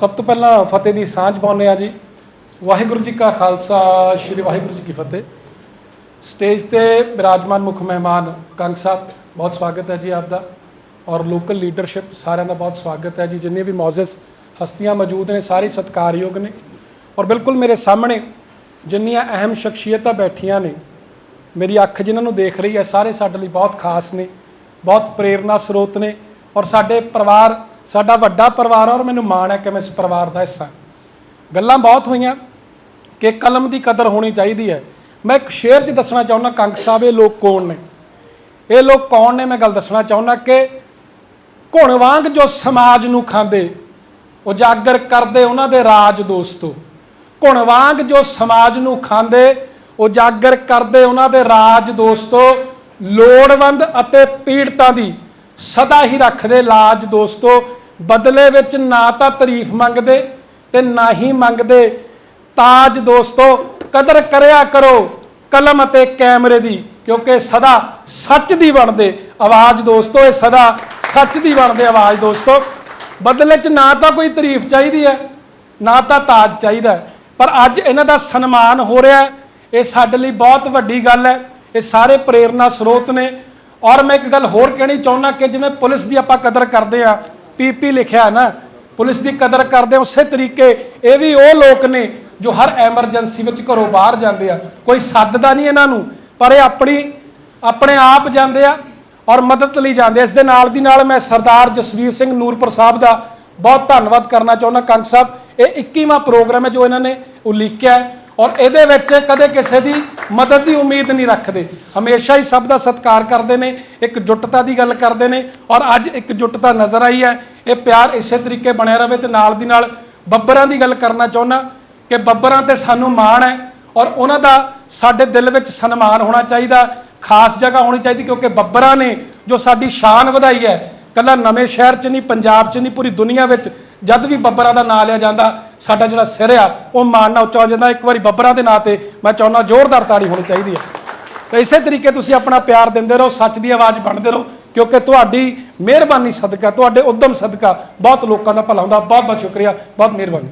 ਸਭ ਤੋਂ ਪਹਿਲਾਂ ਫਤਿਹ ਦੀ ਸਾਂਝ ਪਾਉਂਦੇ ਆ ਜੀ। ਵਾਹਿਗੁਰੂ ਜੀ ਕਾ ਖਾਲਸਾ, ਸ੍ਰੀ ਵਾਹਿਗੁਰੂ ਜੀ ਕੀ ਫਤਿਹ। ਸਟੇਜ ਤੇ ਬਿਰਾਜਮਾਨ ਮੁੱਖ ਮਹਿਮਾਨ ਕੰਗ ਸਾਹਿਬ, ਬਹੁਤ ਸਵਾਗਤ ਹੈ ਜੀ ਆਪ ਦਾ ਔਰ ਲੋਕਲ ਲੀਡਰਸ਼ਿਪ ਸਾਰਿਆਂ ਦਾ ਬਹੁਤ ਸਵਾਗਤ ਹੈ ਜੀ। ਜਿੰਨੇ ਵੀ ਮੌਜਸ, ਹਸਤੀਆਂ ਮੌਜੂਦ ਨੇ, ਸਾਰੇ ਸਤਿਕਾਰਯੋਗ ਨੇ। ਔਰ ਬਿਲਕੁਲ ਮੇਰੇ ਸਾਹਮਣੇ ਜਿੰਨੀਆਂ ਅਹਿਮ ਸ਼ਖਸੀਅਤਾਂ ਬੈਠੀਆਂ ਨੇ, ਮੇਰੀ ਅੱਖ ਜਿਨ੍ਹਾਂ ਨੂੰ ਦੇਖ ਰਹੀ ਹੈ, ਸਾਰੇ ਸਾਡੇ ਲਈ ਬਹੁਤ ਖਾਸ ਨੇ, ਬਹੁਤ ਪ੍ਰੇਰਨਾ ਸਰੋਤ ਨੇ। ਔਰ ਸਾਡੇ ਪਰਿਵਾਰ ਸਾਡਾ ਵੱਡਾ ਪਰਿਵਾਰ ਹੈ ਔਰ ਮੈਨੂੰ ਮਾਣ ਹੈ ਕਿ ਮੈਂ ਇਸ ਪਰਿਵਾਰ ਦਾ ਹਿੱਸਾ ਗੱਲਾਂ ਬਹੁਤ ਹੋਈਆਂ ਕਿ ਕਲਮ ਦੀ ਕਦਰ ਹੋਣੀ ਚਾਹੀਦੀ ਹੈ। ਮੈਂ ਇੱਕ ਸ਼ੇਰ 'ਚ ਦੱਸਣਾ ਚਾਹੁੰਦਾ, ਕੰਗ ਸਾਹਿਬ, ਇਹ ਲੋਕ ਕੌਣ ਨੇ? ਇਹ ਲੋਕ ਕੌਣ ਨੇ? ਮੈਂ ਗੱਲ ਦੱਸਣਾ ਚਾਹੁੰਦਾ ਕਿ ਘੁਣ ਵਾਂਗ ਜੋ ਸਮਾਜ ਨੂੰ ਖਾਂਦੇ, ਉਜਾਗਰ ਕਰਦੇ ਉਹਨਾਂ ਦੇ ਰਾਜ ਦੋਸਤੋ। ਘੁਣ ਵਾਂਗ ਜੋ ਸਮਾਜ ਨੂੰ ਖਾਂਦੇ, ਉਜਾਗਰ ਕਰਦੇ ਉਹਨਾਂ ਦੇ ਰਾਜ ਦੋਸਤੋ। ਲੋੜਵੰਦ ਅਤੇ ਪੀੜਤਾਂ ਦੀ ਸਦਾ ਹੀ ਰੱਖਦੇ ਲਾਜ ਦੋਸਤੋ। ਬਦਲੇ ਵਿੱਚ ਨਾ ਤਾਂ ਤਾਰੀਫ ਮੰਗਦੇ ਤੇ ਨਾ ਹੀ ਮੰਗਦੇ। ਤਾਜ ਦੋਸਤੋ, ਕਦਰ ਕਰਿਆ ਕਰੋ ਕਲਮ ਅਤੇ ਕੈਮਰੇ ਦੀ, ਕਿਉਂਕਿ ਸਦਾ ਸੱਚ ਦੀ ਬਣਦੇ ਆਵਾਜ਼ ਦੋਸਤੋ, ਇਹ ਸਦਾ ਸੱਚ ਦੀ ਬਣਦੇ ਆਵਾਜ਼ ਦੋਸਤੋ। ਬਦਲੇ 'ਚ ਨਾ ਤਾਂ ਕੋਈ ਤਾਰੀਫ ਚਾਹੀਦੀ ਹੈ, ਨਾ ਤਾਂ ਤਾਜ ਚਾਹੀਦਾ ਪਰ ਅੱਜ ਇਹਨਾਂ ਦਾ ਸਨਮਾਨ ਹੋ ਰਿਹਾ ਇਹ ਸਾਡੇ ਲਈ ਬਹੁਤ ਵੱਡੀ ਗੱਲ ਹੈ, ਇਹ ਸਾਰੇ ਪ੍ਰੇਰਨਾ ਸਰੋਤ ਨੇ। ਔਰ ਮੈਂ ਇੱਕ ਗੱਲ ਹੋਰ ਕਹਿਣੀ ਚਾਹੁੰਦਾ ਕਿ ਜਿਵੇਂ ਪੁਲਿਸ ਦੀ ਆਪਾਂ ਕਦਰ ਕਰਦੇ ਆ ਪੀਪੀ ਲਿਖਿਆ ਹੈ ਨਾ, ਪੁਲਿਸ ਦੀ ਕਦਰ ਕਰਦੇ ਉਸੇ ਤਰੀਕੇ ਇਹ ਵੀ ਉਹ ਲੋਕ ਨੇ ਜੋ ਹਰ ਐਮਰਜੈਂਸੀ ਵਿੱਚ ਘਰੋਂ ਬਾਹਰ ਜਾਂਦੇ ਆ। ਕੋਈ ਸੱਦਦਾ ਨਹੀਂ ਇਹਨਾਂ ਨੂੰ, ਪਰ ਇਹ ਆਪਣੀ, ਆਪਣੇ ਆਪ ਜਾਂਦੇ ਆ ਔਰ ਮਦਦ ਲਈ ਜਾਂਦੇ ਇਸ ਦੇ ਨਾਲ ਦੀ ਨਾਲ ਮੈਂ ਸਰਦਾਰ ਜਸਵੀਰ ਸਿੰਘ ਨੂਰਪੁਰ ਸਾਹਿਬ ਦਾ ਬਹੁਤ ਧੰਨਵਾਦ ਕਰਨਾ ਚਾਹੁੰਦਾ। ਕੰਗ ਸਾਹਿਬ, ਇਹ 21ਵਾਂ ਪ੍ਰੋਗਰਾਮ ਹੈ ਜੋ ਇਹਨਾਂ ਨੇ ਉਲੀਕਿਆ ਔਰ ਇਹਦੇ ਵਿੱਚ ਕਦੇ ਕਿਸੇ ਦੀ ਮਦਦ ਦੀ ਉਮੀਦ ਨਹੀਂ ਰੱਖਦੇ। ਹਮੇਸ਼ਾ ਹੀ ਸਭ ਦਾ ਸਤਿਕਾਰ ਕਰਦੇ ਨੇ, ਇੱਕ ਜੁੱਟਤਾ ਦੀ ਗੱਲ ਕਰਦੇ ਨੇ ਔਰ ਅੱਜ ਇੱਕ ਜੁੱਟਤਾ ਨਜ਼ਰ ਆਈ ਹੈ। ਇਹ ਪਿਆਰ ਇਸੇ ਤਰੀਕੇ ਬਣਿਆ ਰਵੇ ਤੇ ਨਾਲ ਦੀ ਨਾਲ ਬੱਬਰਾਂ ਦੀ ਗੱਲ ਕਰਨਾ ਚਾਹੁੰਦਾ ਕਿ ਬੱਬਰਾਂ ਤੇ ਸਾਨੂੰ ਮਾਣ ਹੈ ਔਰ ਉਹਨਾਂ ਦਾ ਸਾਡੇ ਦਿਲ ਵਿੱਚ ਸਨਮਾਨ ਹੋਣਾ ਚਾਹੀਦਾ, ਖਾਸ ਜਗ੍ਹਾ ਹੋਣੀ ਚਾਹੀਦੀ ਕਿਉਂਕਿ ਬੱਬਰਾਂ ਨੇ ਜੋ ਸਾਡੀ ਸ਼ਾਨ ਵਧਾਈ ਹੈ ਕੱਲਾ ਨਵੇਂ ਸ਼ਹਿਰ 'ਚ ਨਹੀਂ, ਪੰਜਾਬ 'ਚ ਨਹੀਂ, ਪੂਰੀ ਦੁਨੀਆ ਵਿੱਚ ਜਦ ਵੀ ਬੱਬਰਾਂ ਦਾ ਨਾਂ ਲਿਆ ਜਾਂਦਾ, ਸਾਡਾ ਜਿਹੜਾ ਸਿਰ ਆ, ਉਹ ਮਾਣ ਨਾਲ ਉੱਚਾ ਹੋ ਜਾਂਦਾ। ਇੱਕ ਵਾਰੀ ਬੱਬਰਾਂ ਦੇ ਨਾਂ ਤੇ ਮੈਂ ਚਾਹੁੰਦਾ ਜ਼ੋਰਦਾਰ ਤਾੜੀ ਹੋਣੀ ਚਾਹੀਦੀ ਹੈ। ਤੇ ਇਸੇ ਤਰੀਕੇ ਤੁਸੀਂ ਆਪਣਾ ਪਿਆਰ ਦਿੰਦੇ ਰਹੋ, ਸੱਚ ਦੀ ਆਵਾਜ਼ ਬਣਦੇ ਰਹੋ। ਕਿਉਂਕਿ ਤੁਹਾਡੀ ਮਿਹਰਬਾਨੀ ਸਦਕਾ, ਤੁਹਾਡੇ ਉਦਮ ਸਦਕਾ ਬਹੁਤ ਲੋਕਾਂ ਦਾ ਭਲਾ ਹੁੰਦਾ। ਬਹੁਤ ਬਹੁਤ ਸ਼ੁਕਰੀਆ, ਬਹੁਤ ਮਿਹਰਬਾਨੀ।